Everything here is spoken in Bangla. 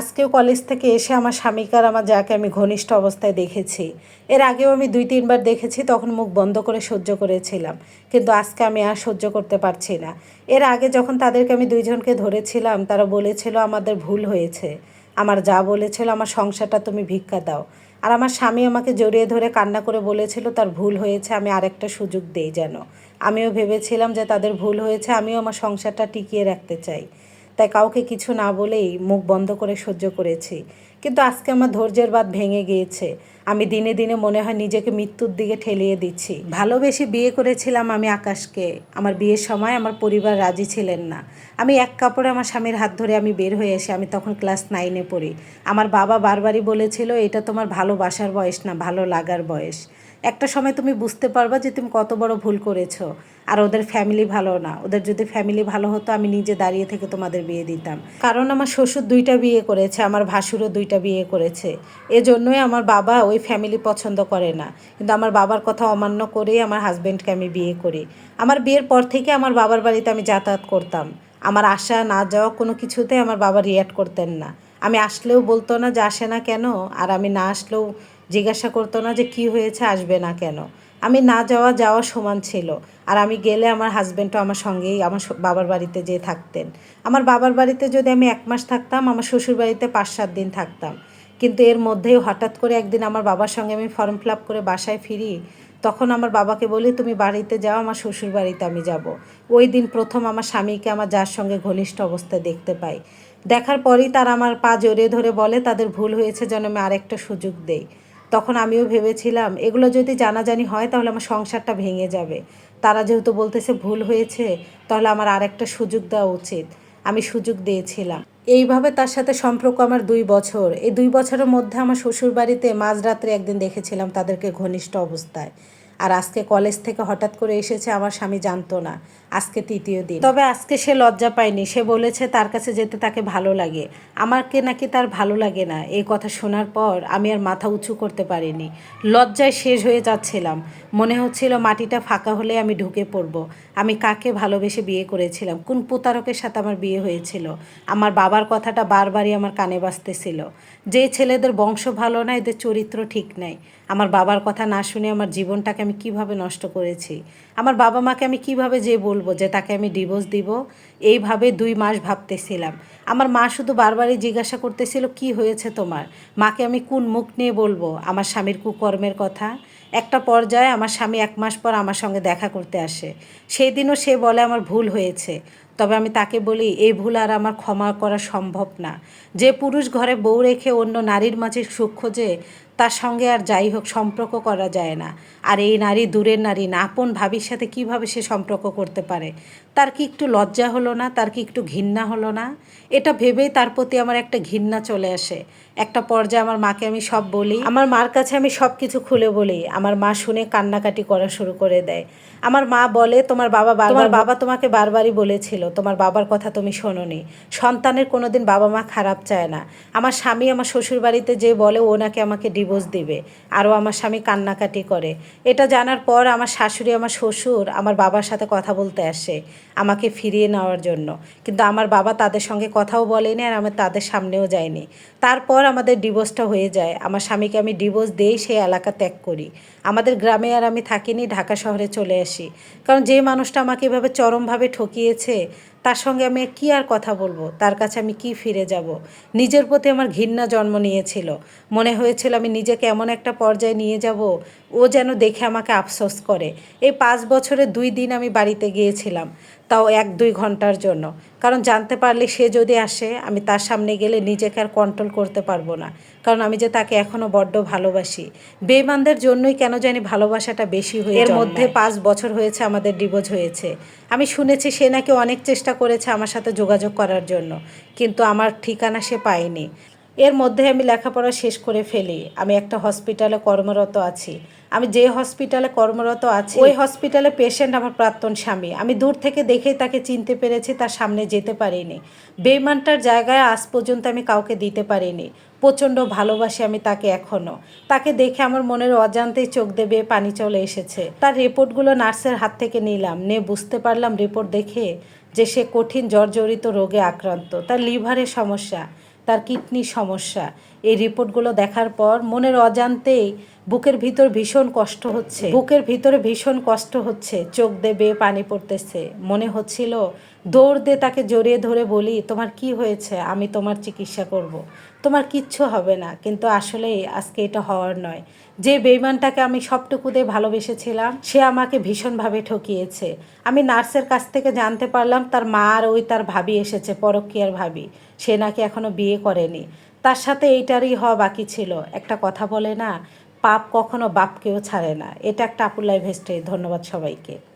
আজকেও কলেজ থেকে এসে আমার স্বামীকে আর আমার যাকে আমি ঘনিষ্ঠ অবস্থায় দেখেছি। এর আগেও আমি দুই, তিনবার দেখেছি, তখন মুখ বন্ধ করে সহ্য করেছিলাম। কিন্তু আজকে আমি আর সহ্য করতে পারছি না। এর আগে যখন তাদেরকে আমি দুইজনকে ধরেছিলাম, তারা বলেছিল আমাদের ভুল হয়েছে। আমার যা বলেছিল, আমার সংসারটা তুমি ভিক্ষা দাও। আর আমার স্বামী আমাকে জড়িয়ে ধরে কান্না করে বলেছিল, তার ভুল হয়েছে, আমি আরেকটা সুযোগ দেই যেন। আমিও ভেবেছিলাম যে তাদের ভুল হয়েছে, আমিও আমার সংসারটা টিকিয়ে রাখতে চাই। তাই কাউকে কিছু না বলেই মুখ বন্ধ করে সহ্য করেছি। কিন্তু আজকে আমার ধৈর্যের বাদ ভেঙে গিয়েছে। আমি দিনে দিনে মনে হয় নিজেকে মৃত্যুর দিকে ঠেলিয়ে দিচ্ছি। ভালোবেসে বিয়ে করেছিলাম আমি আকাশকে। আমার বিয়ের সময় আমার পরিবার রাজি ছিলেন না। আমি এক কাপড়ে আমার স্বামীর হাত ধরে আমি বের হয়ে এসে আমি তখন ক্লাস নাইনে পড়ি। আমার বাবা বারবারই বলেছিল, এটা তোমার ভালোবাসার বয়স না, ভালো লাগার বয়স। একটা সময় তুমি বুঝতে পারবা যে তুমি কত বড় ভুল করেছ। আর ওদের ফ্যামিলি ভালো না। ওদের যদি ফ্যামিলি ভালো হতো, আমি নিজে দাঁড়িয়ে থেকে তোমাদের বিয়ে দিতাম। কারণ আমার শ্বশুর দুইটা বিয়ে করেছে, আমার ভাসুরও দুইটা বিয়ে করেছে। এজন্যই আমার বাবা ওই ফ্যামিলি পছন্দ করে না। কিন্তু আমার বাবার কথা অমান্য করেই আমার হাজব্যান্ডকে আমি বিয়ে করি। আমার বিয়ের পর থেকে আমার বাবার বাড়িতে আমি যাতায়াত করতাম। আমার আসা না যাওয়া কোনো কিছুতে আমার বাবা রিয়াক্ট করতেন না। আমি আসলেও বলতো না যে আসে না কেন? আর আমি না আসলেও জিজ্ঞাসা করতো না যে কি হয়েছে, আসবে না কেন। আমি না যাওয়া যাওয়া সমান ছিল। আর আমি গেলে আমার হাজব্যান্ডও আমার সঙ্গেই, আমার বাবার বাড়িতে যেয়ে থাকতেন। আমার বাবার বাড়িতে যদি আমি এক মাস থাকতাম, আমার শ্বশুর বাড়িতে পাঁচ, সাত দিন থাকতাম। কিন্তু এর মধ্যেই হঠাৎ করে একদিন আমার বাবার সঙ্গে আমি ফর্ম ফিল করে বাসায় ফিরি, তখন আমার বাবাকে বলি, তুমি বাড়িতে যাও, আমার শ্বশুর বাড়িতে আমি যাব। ওই দিন প্রথম আমার স্বামীকে আমার যার সঙ্গে ঘনিষ্ঠ অবস্থায় দেখতে পাই। দেখার পরই তার আমার পা জড়িয়ে ধরে বলে, তাদের ভুল হয়েছে যেন আমি আরেকটা সুযোগ দেই। তখন আমিও ভেবেছিলাম, এগুলো যদি জানাজানি হয় তাহলে আমার সংসারটা ভেঙে যাবে। তারা যেহেতু বলতেছে ভুল হয়েছে, তাহলে আমার আর একটা সুযোগ দেওয়া উচিত। আমি সুযোগ দিয়েছিলাম। এইভাবে তার সাথে সম্পর্ক আমার দুই বছর। এই দুই বছরের মধ্যে আমার শ্বশুরবাড়িতে মাঝরাত্রে একদিন দেখেছিলাম তাদেরকে ঘনিষ্ঠ অবস্থায়। আর আজকে কলেজ থেকে হঠাৎ করে এসেছে, আমার স্বামী জানতো না। আজকে তৃতীয় দিন। তবে আজকে সে লজ্জা পায়নি। সে বলেছে, তার কাছে যেতে তাকে ভালো লাগে। আমাকে নাকি তার ভালো লাগে না। এই কথা শোনার পর আমি আর মাথা উঁচু করতে পারিনি। লজ্জায় শেষ হয়ে যাচ্ছিলাম। মনে হচ্ছিল মাটিটা ফাঁকা হলে আমি ঢুকে পড়ব। আমি কাকে ভালোবেসে বিয়ে করেছিলাম? কোন প্রতারকের সাথে আমার বিয়ে হয়েছিল? আমার বাবার কথাটা বারবারই আমার কানে বাজতেছিল। যে ছেলেদের বংশ ভালো না, এদের চরিত্র ঠিক নাই। আমার বাবার কথা না শুনে আমার জীবনটাকে আমি কীভাবে নষ্ট করেছি? আমার বাবা মাকে আমি কীভাবে যে বলব যে তাকে আমি ডিভোর্স দিব? এইভাবে দুই মাস ভাবতেছিলাম। আমার মা শুধু বারবারই জিজ্ঞাসা করতেছিল, কি হয়েছে তোমার? মাকে আমি কোন মুখ নিয়ে বলব? আমার স্বামীর কুকর্মের কথা? একটা পর্যায়ে আমার স্বামী এক মাস পর আমার সঙ্গে দেখা করতে আসে। সেই দিনও সে বলে, আমার ভুল হয়েছে। তবে আমি তাকে বলি, এই ভুল আর আমার ক্ষমা করা সম্ভব না। যে পুরুষ ঘরে বউ রেখে অন্য নারীর মাঝে সুখ খোঁজে তার সঙ্গে আর যাই হোক সম্পর্ক করা যায় না। আর এই নারী দূরের নারী না, আপন ভাবির সাথে কীভাবে সে সম্পর্ক করতে পারে? তার কি একটু লজ্জা হলো না? তার কি একটু ঘৃণা হলো না? এটা ভেবেই তার প্রতি আমার একটা ঘৃণা চলে আসে। একটা পর্যায়ে আমার মাকে আমি সব বলি আমার মার কাছে আমি সব কিছু খুলে বলি আমার মা শুনে কান্নাকাটি করা শুরু করে দেয়। আমার মা বলে তোমার বাবা তোমার বাবা তোমাকে বারবারই বলেছিল তোমার বাবার কথা তুমি শোনোনি। সন্তানের কোনোদিন বাবা মা খারাপ চায় না। আমার স্বামী আমার শ্বশুর বাড়িতে যে বলে ও নাকি আমাকে ডিভোর্স দিবে। আরও আমার স্বামী কান্নাকাটি করে। এটা জানার পর আমার শাশুড়ি আমার শ্বশুর আমার বাবার সাথে কথা বলতে আসে। আমাকে ফিরিয়ে নেওয়ার জন্য। কিন্তু আমার বাবা তাদের সঙ্গে কথাও বলেনি আর আমি তাদের সামনেও যাইনি। তারপর আমাদের ডিভোর্সটা হয়ে যায়। আমার স্বামীকে আমি ডিভোর্স দিয়েই সেই এলাকা ত্যাগ করি। আমাদের গ্রামে আর আমি থাকিনি, ঢাকা শহরে চলে আসি। কারণ যে মানুষটা আমাকে এভাবে চরমভাবে ঠকিয়েছে, তার সঙ্গে আমি কি আর কথা বলব? তার কাছে আমি কি ফিরে যাব? নিজের প্রতি আমার ঘৃণা জন্ম নিয়েছিল। মনে হয়েছিল আমি নিজেকে এমন একটা পর্যায়ে নিয়ে যাব, ও যেন দেখে আমাকে আফসোস করে। এই পাঁচ বছরে দুই দিন আমি বাড়িতে গিয়েছিলাম, তাও এক দুই ঘণ্টার জন্য। কারণ জানতে পারলে সে যদি আসে আমি তার সামনে গেলে নিজেকে আর কন্ট্রোল করতে পারব না। কারণ আমি যে তাকে এখনও বড্ড ভালোবাসি। বেমানদের জন্যই কেন জানি ভালোবাসাটা বেশি হয়ে এর মধ্যে পাঁচ বছর হয়েছে আমাদের ডিভোর্স হয়েছে। আমি শুনেছি সে নাকি অনেক চেষ্টা করেছে আমার সাথে যোগাযোগ করার জন্য কিন্তু আমার ঠিকানা সে পায়নি। এর মধ্যে আমি লেখাপড়া শেষ করে ফেলি। আমি একটা হসপিটালে কর্মরত আছি। আমি যে হসপিটালে কর্মরত আছি ওই হসপিটালে পেশেন্ট আমার প্রাক্তন স্বামী। আমি দূর থেকে দেখেই তাকে চিনতে পেরেছি তার সামনে যেতে পারিনি। বেইমানটার জায়গায় আজ পর্যন্ত আমি কাউকে দিতে পারিনি। প্রচণ্ড ভালোবাসি আমি তাকে এখনও তাকে দেখে আমার মনের অজান্তেই চোখ দেবে পানি চলে এসেছে। তার রিপোর্টগুলো নার্সের হাত থেকে নিলাম। নিয়ে বুঝতে পারলাম রিপোর্ট দেখে যে সে কঠিন জর্জরিত রোগে আক্রান্ত। তার লিভারের সমস্যা। তার কিডনি সমস্যা। এই রিপোর্টগুলো দেখার পর মনের অজান্তেই বুকের ভিতর ভীষণ কষ্ট হচ্ছে। বুকের ভিতরে ভীষণ কষ্ট হচ্ছে। চোখ দেবে, পানি পড়তেছে। মনে হচ্ছিল, দৌড় দিয়ে তাকে জড়িয়ে ধরে বলি, তোমার কি হয়েছে? আমি তোমার চিকিৎসা করব। তোমার কিচ্ছু হবে না। কিন্তু আসলে আজকে এটা হওয়ার নয়। যে বেইমানটাকে আমি সবটুকু দিয়ে ভালোবেসেছিলাম, সে আমাকে ভীষণভাবে ঠকিয়েছে। আমি নার্সের কাছ থেকে জানতে পারলাম, তার মা আর ওই তার ভাবি এসেছে, পরকীয়ার ভাবি। সে নাকি এখনও বিয়ে করেনি। তার সাথে এইটারই হওয়া বাকি ছিল। একটা কথা বলে না, পাপ কখনো বাপকেও ছাড়ে না। এটা একটা আপুর লাইভ ধন্যবাদ সবাইকে।